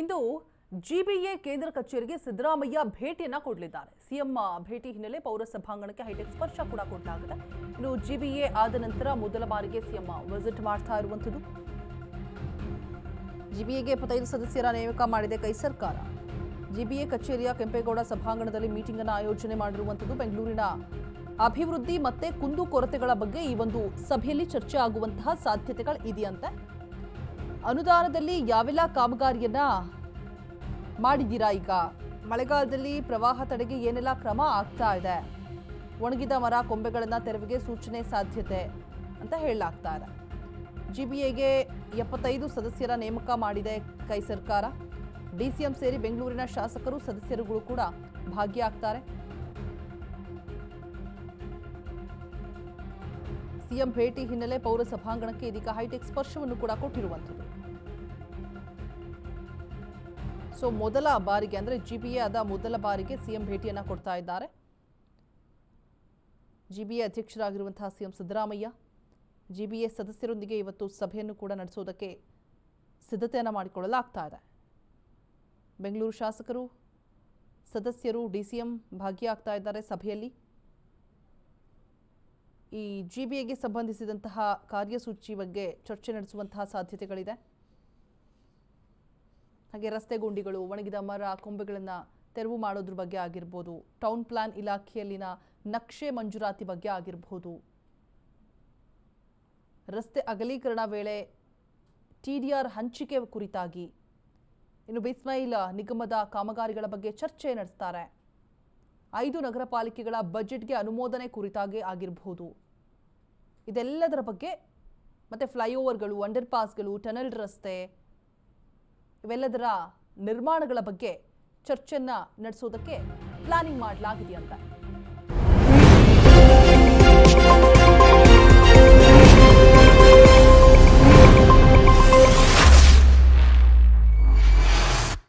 ಇಂದು GBA ಕೇಂದ್ರ ಕಚೇರಿಗೆ Siddaramaiah ಭೇಟಿಯನ್ನ ಕೊಡಲಿದ್ದಾರೆ. CM ಭೇಟಿ ಹಿನ್ನೆಲೆ ಪೌರ ಸಭಾಂಗಣಕ್ಕೆ ಹೈಟೆಕ್ ಸ್ಪರ್ಶ ಕೂಡ ಕೊಡಲಾಗಿದೆ. ಇನ್ನು ಜಿಬಿಎ ಆದ ನಂತರ ಮೊದಲ ಬಾರಿಗೆ ಸಿಎಂ ವಿಸಿಟ್ ಮಾಡ್ತಾ ಇರುವಂಥದ್ದು. ಜಿಬಿಎಗೆ ಇಪ್ಪತ್ತೈದು ಸದಸ್ಯರ ನೇಮಕ ಮಾಡಿದೆ ಕೈ ಸರ್ಕಾರ. ಜಿಬಿಎ ಕಚೇರಿಯ ಕೆಂಪೇಗೌಡ ಸಭಾಂಗಣದಲ್ಲಿ ಮೀಟಿಂಗ್ ಅನ್ನು ಆಯೋಜನೆ ಮಾಡಿರುವಂಥದ್ದು ಬೆಂಗಳೂರಿನ ಅಭಿವೃದ್ಧಿ ಮತ್ತೆ ಕುಂದು ಕೊರತೆಗಳ ಬಗ್ಗೆ ಈ ಒಂದು ಸಭೆಯಲ್ಲಿ ಚರ್ಚೆ ಆಗುವಂತಹ ಸಾಧ್ಯತೆಗಳು ಇದೆಯಂತೆ. ಅನುದಾನದಲ್ಲಿ ಯಾವೆಲ್ಲ ಕಾಮಗಾರಿಯನ್ನ ಮಾಡಿದ್ದೀರಾ ಈಗ? ಮಳೆಗಾಲದಲ್ಲಿ ಪ್ರವಾಹ ತಡೆಗೆ ಏನೆಲ್ಲ ಕ್ರಮ ಆಗ್ತಾ ಇದೆ? ಒಣಗಿದ ಮರ, ಕೊಂಬೆಗಳನ್ನು ತೆರವಿಗೆ ಸೂಚನೆ ಸಾಧ್ಯತೆ ಅಂತ ಹೇಳಲಾಗ್ತಾ ಇದೆ ಜಿಬಿಎಗೆ ಎಪ್ಪತ್ತೈದು ಸದಸ್ಯರ ನೇಮಕ ಮಾಡಿದೆ ಕೈ ಸರ್ಕಾರ. ಡಿಸಿಎಂ ಸೇರಿ ಬೆಂಗಳೂರಿನ ಶಾಸಕರು, ಸದಸ್ಯರುಗಳು ಕೂಡ ಭಾಗಿಯಾಗ್ತಾರೆ. ಸಿಎಂ ಭೇಟಿ ಹಿನ್ನೆಲೆ ಪೌರ ಸಭಾಂಗಣಕ್ಕೆ ಇದೀಗ ಹೈಟೆಕ್ ಸ್ಪರ್ಶವನ್ನು ಕೂಡ ಕೊಟ್ಟಿರುವಂಥದ್ದು. ಸೊ, ಮೊದಲ ಬಾರಿಗೆ ಅಂದ್ರೆ ಜಿಬಿಎ ಆದ ಮೊದಲ ಬಾರಿಗೆ ಸಿಎಂ ಭೇಟಿಯನ್ನ ಕೊಡ್ತಾ ಇದ್ದಾರೆ. ಜಿಬಿಎ ಅಧ್ಯಕ್ಷರಾಗಿರುವಂತಹ ಸಿಎಂ ಸಿದ್ದರಾಮಯ್ಯ ಜಿಬಿಎ ಸದಸ್ಯರೊಂದಿಗೆ ಇವತ್ತು ಸಭೆಯನ್ನು ಕೂಡ ನಡೆಸೋದಕ್ಕೆ ಸಿದ್ಧತೆಯನ್ನು ಮಾಡಿಕೊಳ್ಳಲಾಗ್ತಾ ಇದೆ. ಬೆಂಗಳೂರು ಶಾಸಕರು, ಸದಸ್ಯರು ಡಿಸಿಎಂ ಭಾಗಿಯಾಗ್ತಾ ಇದ್ದಾರೆ ಸಭೆಯಲ್ಲಿ. ಈ ಜಿ ಬಿ ಎಗೆ ಸಂಬಂಧಿಸಿದಂತಹ ಕಾರ್ಯಸೂಚಿ ಬಗ್ಗೆ ಚರ್ಚೆ ನಡೆಸುವಂತಹ ಸಾಧ್ಯತೆಗಳಿದೆ? ಹಾಗೆ ರಸ್ತೆ ಗುಂಡಿಗಳು, ಒಣಗಿದ ಮರ, ಕೊಂಬೆಗಳನ್ನು ತೆರವು ಮಾಡೋದ್ರ ಬಗ್ಗೆ ಆಗಿರ್ಬೋದು ಟೌನ್ ಪ್ಲಾನ್ ಇಲಾಖೆಯಲ್ಲಿನ ನಕ್ಷೆ ಮಂಜೂರಾತಿ ಬಗ್ಗೆ ಆಗಿರ್ಬೋದು. ರಸ್ತೆ ಅಗಲೀಕರಣ ವೇಳೆ ಟಿ ಡಿ ಆರ್ ಹಂಚಿಕೆ ಕುರಿತಾಗಿ ಇನ್ನು ಬಿಸ್ಮೈಲ್ ನಿಗಮದ ಕಾಮಗಾರಿಗಳ ಬಗ್ಗೆ ಚರ್ಚೆ ನಡೆಸ್ತಾರೆ. ಐದು ನಗರ ಪಾಲಿಕೆಗಳ ಬಜೆಟ್ಗೆ ಅನುಮೋದನೆ ಕುರಿತಾಗಿ ಆಗಿರಬಹುದು ಇದೆಲ್ಲದರ ಬಗ್ಗೆ ಮತ್ತು ಫ್ಲೈಓವರ್ಗಳು, ಅಂಡರ್ ಪಾಸ್ಗಳು, ಟನಲ್ ರಸ್ತೆ ಇವೆಲ್ಲದರ ನಿರ್ಮಾಣಗಳ ಬಗ್ಗೆ ಚರ್ಚೆಯನ್ನು ನಡೆಸೋದಕ್ಕೆ ಪ್ಲಾನಿಂಗ್ ಮಾಡಲಾಗಿದೆಯಂತೆ.